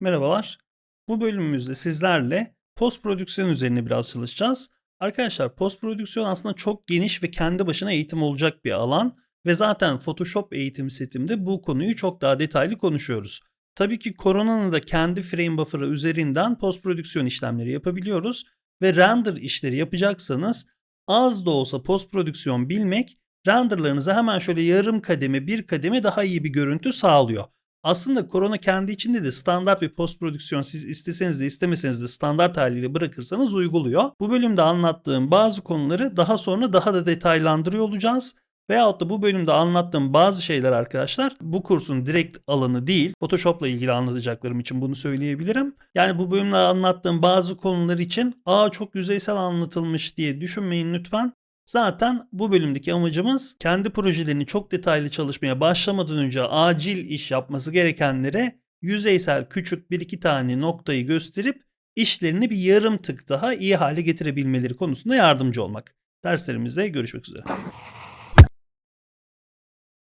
Merhabalar. Bu bölümümüzde sizlerle post prodüksiyon üzerine biraz çalışacağız. Arkadaşlar post prodüksiyon aslında çok geniş ve kendi başına eğitim olacak bir alan ve zaten Photoshop eğitim setimde bu konuyu çok daha detaylı konuşuyoruz. Tabii ki koronanın da kendi frame buffer'ı üzerinden post prodüksiyon işlemleri yapabiliyoruz ve render işleri yapacaksanız az da olsa post prodüksiyon bilmek renderlarınıza hemen şöyle yarım kademe bir kademe daha iyi bir görüntü sağlıyor. Aslında korona kendi içinde de standart bir post prodüksiyon siz isteseniz de istemeseniz de standart haliyle bırakırsanız uyguluyor. Bu bölümde anlattığım bazı konuları daha sonra daha da detaylandırıyor olacağız. Veyahut da bu bölümde anlattığım bazı şeyler arkadaşlar bu kursun direkt alanı değil. Photoshop'la ilgili anlatacaklarım için bunu söyleyebilirim. Yani bu bölümde anlattığım bazı konular için aa çok yüzeysel anlatılmış diye düşünmeyin lütfen. Zaten bu bölümdeki amacımız kendi projelerini çok detaylı çalışmaya başlamadan önce acil iş yapması gerekenlere yüzeysel küçük bir iki tane noktayı gösterip işlerini bir yarım tık daha iyi hale getirebilmeleri konusunda yardımcı olmak. Derslerimizde görüşmek üzere.